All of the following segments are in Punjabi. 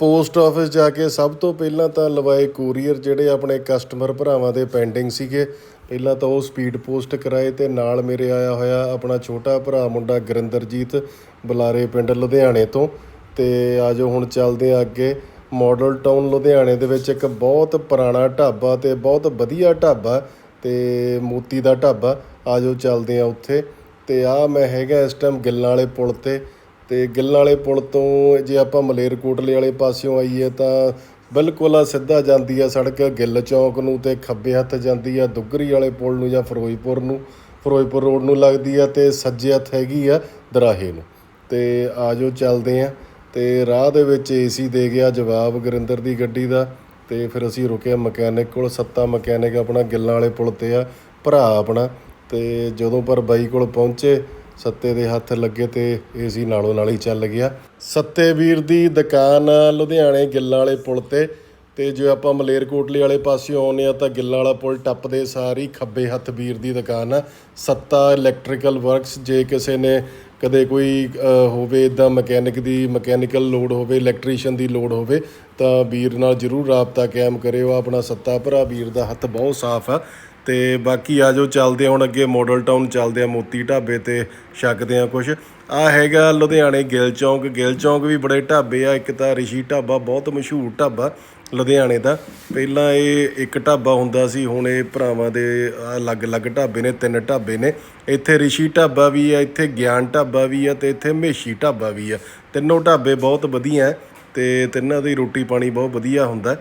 ਪੋਸਟ ਆਫਿਸ ਜਾ ਕੇ ਸਭ ਤੋਂ ਪਹਿਲਾਂ ਤਾਂ ਲਵਾਏ ਕੋਰੀਅਰ ਜਿਹੜੇ ਆਪਣੇ ਕਸਟਮਰ ਭਰਾਵਾਂ ਦੇ ਪੈਂਡਿੰਗ ਸੀਗੇ। ਪਹਿਲਾਂ ਤਾਂ ਉਹ ਸਪੀਡ ਪੋਸਟ ਕਰਾਏ ਤੇ ਨਾਲ ਮੇਰੇ ਆਇਆ ਹੋਇਆ ਆਪਣਾ ਛੋਟਾ ਭਰਾ ਮੁੰਡਾ ਗੁਰਿੰਦਰਜੀਤ ਬੁਲਾਰੇ ਪਿੰਡ ਲੁਧਿਆਣੇ ਤੋਂ। ਤੇ ਆਜੋ ਹੁਣ ਚੱਲਦੇ ਆ ਅੱਗੇ ਮਾਡਲ ਟਾਊਨ ਲੁਧਿਆਣੇ ਦੇ ਵਿੱਚ ਇੱਕ ਬਹੁਤ ਪੁਰਾਣਾ ਢਾਬਾ ਤੇ ਬਹੁਤ ਵਧੀਆ ਢਾਬਾ ਤੇ ਮੋਤੀ ਦਾ ਢਾਬਾ। ਆਜੋ ਚੱਲਦੇ ਆ ਉੱਥੇ। ਤੇ ਆ ਮੈਂ ਹੈਗਾ ਇਸ ਟਾਈਮ ਗਿੱਲਾਂ ਵਾਲੇ ਪੁਲ ਤੇ। ਅਤੇ ਗਿੱਲਾਂ ਵਾਲੇ ਪੁਲ ਤੋਂ ਜੇ ਆਪਾਂ ਮਲੇਰਕੋਟਲੇ ਵਾਲੇ ਪਾਸਿਓਂ ਆਈਏ ਤਾਂ ਬਿਲਕੁਲ ਆ ਸਿੱਧਾ ਜਾਂਦੀ ਆ ਸੜਕ, ਗਿੱਲ ਚੌਂਕ ਨੂੰ ਤੇ ਖੱਬੇ ਹੱਥ ਜਾਂਦੀ ਆ ਦੁੱਗਰੀ ਵਾਲੇ ਪੁਲ ਨੂੰ ਜਾਂ ਫਿਰੋਜ਼ਪੁਰ ਨੂੰ। ਫਿਰੋਜ਼ਪੁਰ ਰੋਡ ਨੂੰ ਲੱਗਦੀ ਆ ਤੇ ਸੱਜੇ ਹੱਥ ਹੈਗੀ ਆ ਦਰਾਹੇ ਨੂੰ। ਤੇ ਆਜੋ ਚੱਲਦੇ ਆ ਤੇ ਰਾਹ ਦੇ ਵਿੱਚ ਏਸੀ ਦੇ ਗਿਆ ਜਵਾਬ ਗੁਰਿੰਦਰ ਦੀ ਗੱਡੀ ਦਾ ਤੇ ਫਿਰ ਅਸੀਂ ਰੁਕੇ ਮਕੈਨਿਕ ਕੋਲ, ਸੱਤਾ ਮਕੈਨਿਕ ਆਪਣਾ ਗਿੱਲਾਂ ਵਾਲੇ ਪੁਲ ਤੇ ਆ, ਭਰਾ ਆਪਣਾ। ਤੇ ਜਦੋਂ ਪਰ ਬਾਈ ਕੋਲ ਪਹੁੰਚੇ ਸੱਤੇ ਦੇ ਹੱਥ ਲੱਗੇ ਤੇ ਏਸੀ ਨਾਲੋਂ ਨਾਲ ਹੀ ਚੱਲ ਗਿਆ। ਸੱਤੇ ਵੀਰ ਦੀ ਦੁਕਾਨ ਆ ਲੁਧਿਆਣੇ ਗਿੱਲਾਂ ਵਾਲੇ ਪੁਲ ਤੇ ਤੇ ਜੇ ਆਪਾਂ ਮਲੇਰਕੋਟਲੇ ਵਾਲੇ ਪਾਸੇ ਆਉਂਦੇ ਆ ਤਾਂ ਗਿੱਲਾਂ ਵਾਲਾ ਪੁਲ ਟੱਪਦੇ ਸਾਰੀ ਖੱਬੇ ਹੱਥ ਵੀਰ ਦੀ ਦੁਕਾਨ ਆ। ਸੱਤਾ ਇਲੈਕਟ੍ਰੀਕਲ ਵਰਕਸ, ਜੇ ਕਿਸੇ ਨੇ ਕਦੇ ਕੋਈ ਹੋਵੇ ਇਦਾਂ ਮਕੈਨਿਕ ਦੀ ਮਕੈਨੀਕਲ ਲੋਡ ਹੋਵੇ, ਇਲੈਕਟ੍ਰੀਸ਼ੀਅਨ ਦੀ ਲੋਡ ਹੋਵੇ, ਤਾਂ ਵੀਰ ਨਾਲ ਜਰੂਰ ਰਾਬਤਾ ਕਾਇਮ ਕਰਿਓ। ਆਪਣਾ ਸੱਤਾ ਭਰਾ ਵੀਰ ਦਾ ਹੱਥ ਬਹੁਤ ਸਾਫ਼ ਆ। ਤੇ ਬਾਕੀ ਆਜੋ ਚੱਲਦੇ ਹਾਂ ਹੁਣ ਅੱਗੇ ਮਾਡਲ ਟਾਊਨ ਚੱਲਦੇ ਆ ਮੋਤੀ ਢਾਬੇ ਤੇ ਛਕਦੇ ਆ ਕੁਝ ਆ ਹੈਗਾ ਲੁਧਿਆਣੇ ਗਿੱਲ ਚੌਂਕ। ਗਿੱਲ ਚੌਂਕ ਵੀ ਬੜੇ ਢਾਬੇ ਆ, ਇੱਕ ਤਾਂ ਰਿਸ਼ੀ ਢਾਬਾ, ਬਹੁਤ ਮਸ਼ਹੂਰ ਢਾਬਾ ਲੁਧਿਆਣੇ ਦਾ। ਪਹਿਲਾਂ ਇਹ ਇੱਕ ਢਾਬਾ ਹੁੰਦਾ ਸੀ, ਹੁਣ ਇਹ ਭਰਾਵਾਂ ਦੇ ਅਲੱਗ-ਅਲੱਗ ਢਾਬੇ ਨੇ, ਤਿੰਨ ਢਾਬੇ ਨੇ। ਇੱਥੇ ਰਿਸ਼ੀ ਢਾਬਾ ਵੀ ਆ, ਇੱਥੇ ਗਿਆਨ ਢਾਬਾ ਵੀ ਆ ਤੇ ਇੱਥੇ ਮੇਸ਼ੀ ਢਾਬਾ ਵੀ ਆ। ਤਿੰਨੋਂ ਢਾਬੇ ਬਹੁਤ ਵਧੀਆ ਹੈ ਤੇ ਤਿੰਨਾਂ ਦੀ ਰੋਟੀ ਪਾਣੀ ਬਹੁਤ ਵਧੀਆ ਹੁੰਦਾ।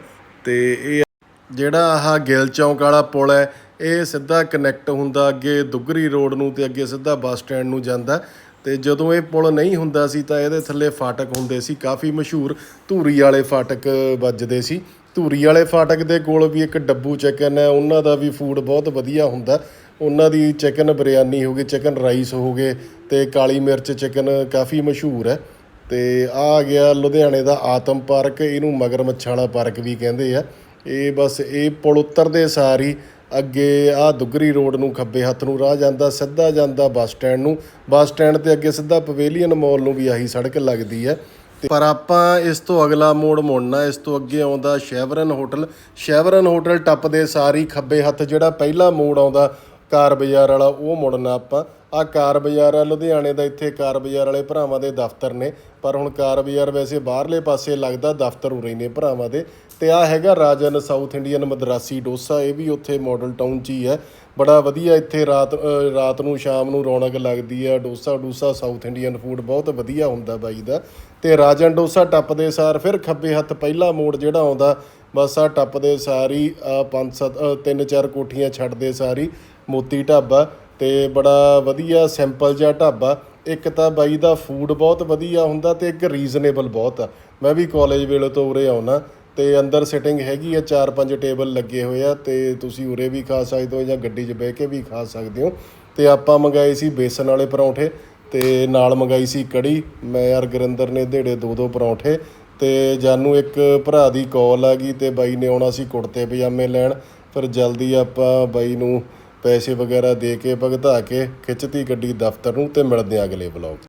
ਤੇ ਇਹ ਜਿਹੜਾ ਆਹ ਗਿੱਲ ਚੌਂਕ ਵਾਲਾ ਪੁਲ ਹੈ ਇਹ ਸਿੱਧਾ ਕਨੈਕਟ ਹੁੰਦਾ ਅੱਗੇ ਦੁੱਗਰੀ ਰੋਡ ਨੂੰ ਤੇ ਅੱਗੇ ਸਿੱਧਾ ਬੱਸ ਸਟੈਂਡ ਨੂੰ ਜਾਂਦਾ ਤੇ ਜਦੋਂ ਇਹ ਪੁਲ ਨਹੀਂ ਹੁੰਦਾ ਸੀ ਤਾਂ ਇਹਦੇ ਥੱਲੇ ਫਾਟਕ ਹੁੰਦੇ ਸੀ। ਕਾਫੀ ਮਸ਼ਹੂਰ ਧੂਰੀ ਵਾਲੇ ਫਾਟਕ ਵੱਜਦੇ ਸੀ। ਧੂਰੀ ਵਾਲੇ ਫਾਟਕ ਦੇ ਕੋਲ ਵੀ ਇੱਕ ਡੱਬੂ ਚਿਕਨ ਹੈ। ਉਹਨਾਂ ਦਾ ਵੀ ਫੂਡ ਬਹੁਤ ਵਧੀਆ ਹੁੰਦਾ ਉਹਨਾਂ ਦੀ ਚਿਕਨ ਬਿਰਿਆਨੀ ਹੋ ਗਈ ਚਿਕਨ ਰਾਈਸ ਹੋ ਗਏ ਤੇ ਕਾਲੀ ਮਿਰਚ ਚਿਕਨ ਕਾਫੀ ਮਸ਼ਹੂਰ ਹੈ। ਤੇ ਆ ਆ ਗਿਆ ਲੁਧਿਆਣੇ ਦਾ ਆਤਮ ਪਾਰਕ। ਇਹਨੂੰ ਮਗਰਮੱਛਾਂ ਵਾਲਾ ਪਾਰਕ ਵੀ ਕਹਿੰਦੇ ਆ। ਇਹ ਬਸ ਇਹ ਪੁਲ ਉਤਰਦੇ ਸਾਰ ਹੀ ਅੱਗੇ ਆ ਦੁੱਗਰੀ ਰੋਡ ਨੂੰ ਖੱਬੇ ਹੱਥ ਨੂੰ ਰਾਹ ਜਾਂਦਾ, ਸਿੱਧਾ ਜਾਂਦਾ ਬੱਸ ਸਟੈਂਡ ਨੂੰ। ਬੱਸ ਸਟੈਂਡ ਤੇ ਅੱਗੇ ਸਿੱਧਾ ਪਵੇਲੀਅਨ ਮਾਲ ਨੂੰ ਵੀ ਆਹੀ ਸੜਕ ਲੱਗਦੀ ਹੈ। ਤੇ ਪਰ ਆਪਾਂ ਇਸ ਤੋਂ ਅਗਲਾ ਮੋੜ ਮੁੜਨਾ, ਇਸ ਤੋਂ ਅੱਗੇ ਆਉਂਦਾ ਸ਼ੈਵਰਨ ਹੋਟਲ। ਸ਼ੈਵਰਨ ਹੋਟਲ ਟੱਪਦੇ ਸਾਰੀ ਖੱਬੇ ਹੱਥ ਜਿਹੜਾ ਪਹਿਲਾ ਮੋੜ ਆਉਂਦਾ, ਕਾਰ ਬਾਜ਼ਾਰ ਵਾਲਾ, ਉਹ ਮੁੜਨਾ ਆਪਾਂ। ਆ ਕਾਰ ਬਾਜ਼ਾਰ ਆ ਲੁਧਿਆਣੇ ਦਾ ਇੱਥੇ ਕਾਰ ਬਾਜ਼ਾਰ ਵਾਲੇ ਭਰਾਵਾਂ ਦੇ ਦਫ਼ਤਰ ਨੇ। ਪਰ ਹੁਣ ਕਾਰ ਬਾਜ਼ਾਰ ਵੈਸੇ ਬਾਹਰਲੇ ਪਾਸੇ ਲੱਗਦਾ ਦਫ਼ਤਰ ਉਰੇ ਨੇ ਭਰਾਵਾਂ ਦੇ। ਤੇ ਆ ਹੈਗਾ ਰਾਜਨ ਸਾਊਥ ਇੰਡੀਅਨ ਮਦਰਾਸੀ ਡੋਸਾ ਇਹ ਵੀ ਉੱਥੇ ਮਾਡਲ ਟਾਊਨ 'ਚ ਹੀ ਹੈ। ਬੜਾ ਵਧੀਆ ਇੱਥੇ ਰਾਤ ਰਾਤ ਨੂੰ ਸ਼ਾਮ ਨੂੰ ਰੌਣਕ ਲੱਗਦੀ ਆ। ਡੋਸਾ ਡੂਸਾ ਸਾਊਥ ਇੰਡੀਅਨ ਫੂਡ ਬਹੁਤ ਵਧੀਆ ਹੁੰਦਾ ਬਾਈ ਦਾ। ਤੇ ਰਾਜਨ ਡੋਸਾ ਟੱਪਦੇ ਸਾਰ ਫਿਰ ਖੱਬੇ ਹੱਥ ਪਹਿਲਾ ਮੋੜ ਜਿਹੜਾ ਆਉਂਦਾ ਬਸ ਆ ਟੱਪਦੇ ਸਾਰੀ ਆ ਪੰਜ ਸੱਤ ਅ, ਤਿੰਨ ਚਾਰ ਕੋਠੀਆਂ ਛੱਡਦੇ ਸਾਰੀ ਮੋਤੀ ਢਾਬਾ। ਤੇ ਬੜਾ ਵਧੀਆ ਸਿੰਪਲ ਜਿਹਾ ਢਾਬਾ। ਇੱਕ ਤਾਂ ਬਾਈ ਦਾ ਫੂਡ ਬਹੁਤ ਵਧੀਆ ਹੁੰਦਾ ਤੇ ਇੱਕ ਰੀਜ਼ਨੇਬਲ ਬਹੁਤ ਆ। ਮੈਂ ਵੀ ਕਾਲਜ ਵੇਲੇ ਤੋਂ ਉਰੇ ਆਉਣਾ ਤੇ ਅੰਦਰ ਸਿਟਿੰਗ ਹੈਗੀ ਆ, ਚਾਰ ਪੰਜ ਟੇਬਲ ਲੱਗੇ ਹੋਏ ਆ, ਤੇ ਤੁਸੀਂ ਉਰੇ ਵੀ ਖਾ ਸਕਦੇ ਹੋ ਜਾਂ ਗੱਡੀ 'ਚ ਬਹਿ ਕੇ ਵੀ ਖਾ ਸਕਦੇ ਹੋ। ਤੇ ਆਪਾਂ ਮੰਗਾਏ ਸੀ ਬੇਸਨ ਵਾਲੇ ਪਰੌਂਠੇ, ਤੇ ਨਾਲ ਮੰਗਾਈ ਸੀ ਕੜੀ। ਮੈਂ ਯਾਰ ਗੁਰਿੰਦਰ ਨੇ ਢੇੜੇ ਦੋ ਦੋ ਪਰੌਂਠੇ, ਤੇ ਜਾਨੂੰ ਇੱਕ ਭਰਾ ਦੀ ਕਾਲ ਆ ਗਈ ਤੇ ਬਾਈ ਨੇ ਆਉਣਾ ਸੀ ਕੁੜਤੇ ਪਜਾਮੇ ਲੈਣ। ਫਿਰ ਜਲਦੀ ਆਪਾਂ ਬਾਈ ਨੂੰ ਪੈਸੇ ਵਗੈਰਾ ਦੇ ਕੇ ਭਗਤਾ ਕੇ ਖਿੱਚਤੀ ਗੱਡੀ ਦਫ਼ਤਰ ਨੂੰ ਅਤੇ ਮਿਲਦੇ ਆ ਅਗਲੇ ਵਲੌਗ